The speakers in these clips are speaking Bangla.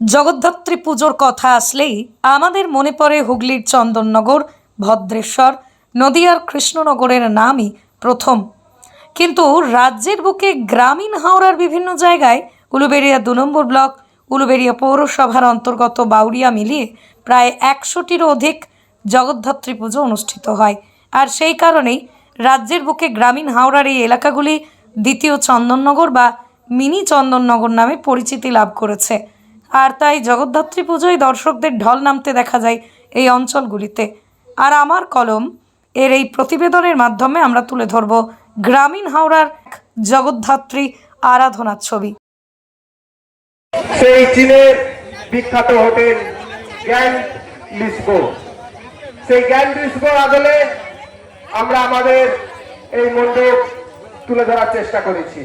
জগদ্ধাত্রী পুজোর কথা আসলেই আমাদের মনে পড়ে হুগলির চন্দননগর, ভদ্রেশ্বর, নদিয়ার কৃষ্ণনগরের নামই প্রথম। কিন্তু রাজ্যের বুকে গ্রামীণ হাওড়ার বিভিন্ন জায়গায় উলুবেড়িয়া দু নম্বর ব্লক, উলুবেড়িয়া পৌরসভার অন্তর্গত বাউরিয়া মিলিয়ে প্রায় একশোটিরও অধিক জগদ্ধাত্রী পুজো অনুষ্ঠিত হয়। আর সেই কারণেই রাজ্যের বুকে গ্রামীণ হাওড়ার এই এলাকাগুলি দ্বিতীয় চন্দননগর বা মিনি চন্দননগর নামে পরিচিতি লাভ করেছে। আর তাই জগদ্ধাত্রী পুজোয় দর্শকদের ঢল নামতে দেখা যায় এই অঞ্চলগুলিতে। আর আমার কলম এর এই প্রতিবেদনের মাধ্যমে আমরা তুলে ধরব গ্রামীণ হাওড়ার জগদ্ধাত্রী আরাধনার ছবি। সেই চীনের বিখ্যাত হোটেল গ্যান্ড লিসকো সেই গ্যান্ড লিসকোর আদলে আমরা আমাদের এই মণ্ডপ তুলে ধরার চেষ্টা করেছি।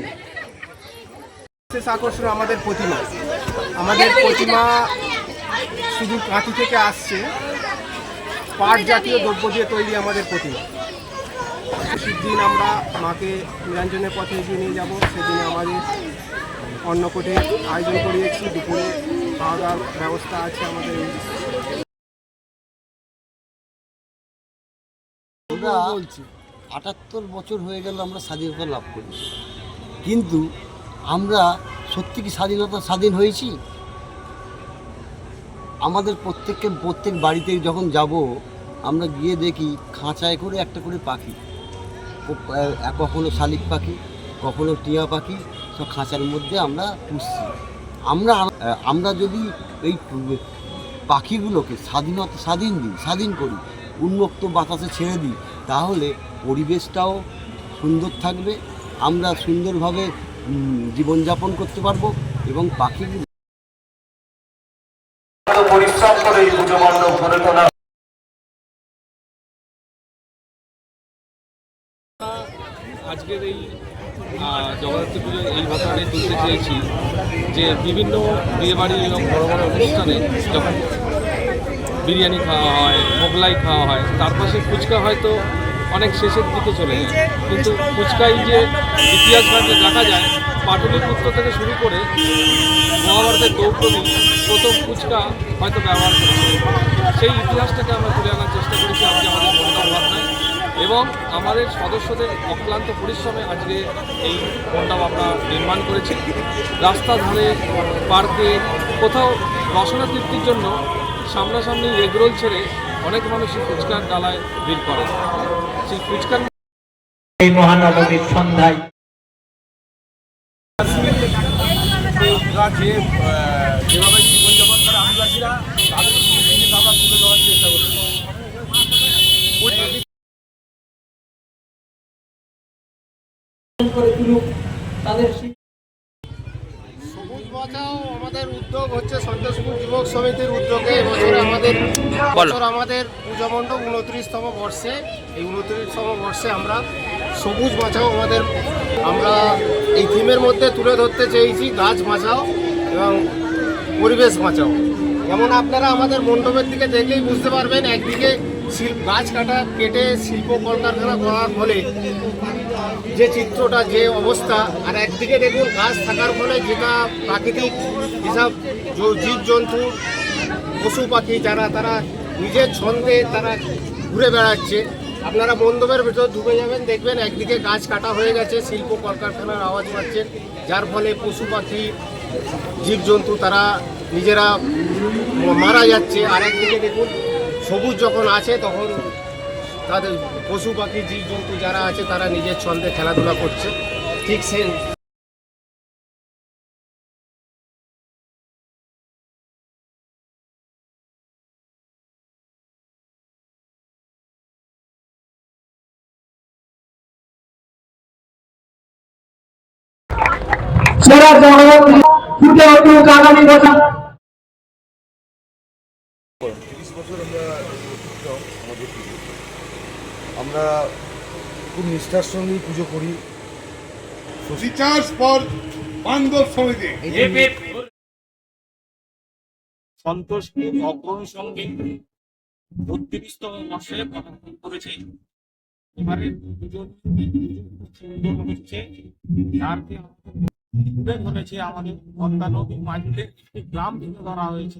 আকর্ষণ আমাদের প্রতিমা। আমাদের প্রতিমা শুধু কাঁথি থেকে আসছে। পাট জাতীয় দ্রব্য দিয়ে তৈরি আমাদের প্রতিমা। দিন আমরা মাকে নিরঞ্জনের পথে এগিয়ে নিয়ে যাব। সেদিন আমাদের অন্নকূটে আয়োজন করিয়েছি। দুপুরে খাওয়া দাওয়ার ব্যবস্থা আছে আমাদের। আটাত্তর বছর হয়ে গেল আমরা স্বাধীনতা লাভ করি। কিন্তু আমরা সত্যি কি স্বাধীনতা স্বাধীন হয়েছি? আমাদের প্রত্যেককে প্রত্যেক বাড়িতে যখন যাব, আমরা গিয়ে দেখি খাঁচায় করে একটা করে পাখি। কখনো শালিক পাখি, কখনো টিয়া পাখি, সব খাঁচার মধ্যে আমরা পুষছি। আমরা আমরা যদি এই পাখিগুলোকে স্বাধীনতা, স্বাধীন দিই, স্বাধীন করি, উন্মুক্ত বাতাসে ছেড়ে দিই, তাহলে পরিবেশটাও সুন্দর থাকবে। আমরা সুন্দরভাবে জীবনযাপন করতে পারব এবং পাখিগুলো পরিশ্রম করে এই পুজো মণ্ডপ গড়ে তোলা। আজকের এই জগদ্ধাত্রী পুজো এই ভাষায় তুলতে চেয়েছি যে বিভিন্ন বিয়েবাড়ি এবং বড় বড় অনুষ্ঠানে যখন বিরিয়ানি খাওয়া হয় মোগলাই খাওয়া হয় তার পাশে ফুচকা হয়তো অনেক শেষের দিকে চলে যায়। কিন্তু ফুচকাই যে ইতিহাস ঘাটে দেখা যায় পাটলিপুত্র থেকে শুরু করে মহাভারতের দ্রৌপদী প্রথম ফুচকা হয়তো ব্যবহার করেছে। সেই ইতিহাসটাকে আমরা তুলে আনার চেষ্টা করেছি আজকে আমাদের ভাবনায় এবং আমাদের সদস্যদের অক্লান্ত পরিশ্রমে আজকে এই মণ্ডপ আমরা নির্মাণ করেছি। রাস্তার ধারে পার্কে কোথাও রসনা তৃপ্তির জন্য সামনাসামনি এগরোল ছেড়ে অনেক মানুষই ফুচকার ডালায় ভিড় করে এই মহানবমীর সন্ধ্যায়। যেভাবে জীবনযাপন করে আদিবাসীরা তাদের জিনিস আমরা তুলে ধরার চেষ্টা করছি সবুজ বাঁচাও আমাদের উদ্যোগ হচ্ছে সন্তোষপুর যুবক সমিতির উদ্যোগে এবছর আমাদের বছর আমাদের পুজো মণ্ডপ উনত্রিশতম বর্ষে এই উনত্রিশতম বর্ষে আমরা সবুজ বাঁচাও আমাদের আমরা এই থিমের মধ্যে তুলে ধরতে চেয়েছি গাছ বাঁচাও এবং পরিবেশ বাঁচাও যেমন আপনারা আমাদের মণ্ডপের দিকে দেখলেই বুঝতে পারবেন একদিকে গাছ কাটা, কেটে শিল্প কলকারখানা করার ফলে যে চিত্রটা, যে অবস্থা, আর একদিকে দেখুন গাছ থাকার ফলে যেটা প্রাকৃতিক যেসব জীবজন্তু, পশু পাখি যারা, তারা নিজের ছন্দে তারা ঘুরে বেড়াচ্ছে। আপনারা মণ্ডপের ভেতর ঢুকে যাবেন, দেখবেন একদিকে গাছ কাটা হয়ে গেছে, শিল্প কলকারখানার আওয়াজ পাচ্ছেন, যার ফলে পশু পাখি, জীবজন্তু তারা নিজেরা মারা যাচ্ছে। আর একদিকে দেখুন সবুজ যখন আছে তখন তাদের পশু পাখি জীবজন্তু যারা আছে তারা নিজের ছন্দে খেলাধুলা করছে ঠিক সে ফুটে উঠুক আগামী বছর বছর আমরা আমাদের পুজো। আমরা খুব নিষ্ঠার সঙ্গেই পুজো করি। রিচার্জ ফর বান্ধব সমিতি সন্তোষপুর অগ্রণী সঙ্গে বত্রিশতম বর্ষে পদার্পণ করেছে। এবারে পুজো সুন্দর হচ্ছে যার তুলে ধরেছে আমাদের পদ্মা নদীর মাঝে একটি গ্রাম তুলে ধরা হয়েছে।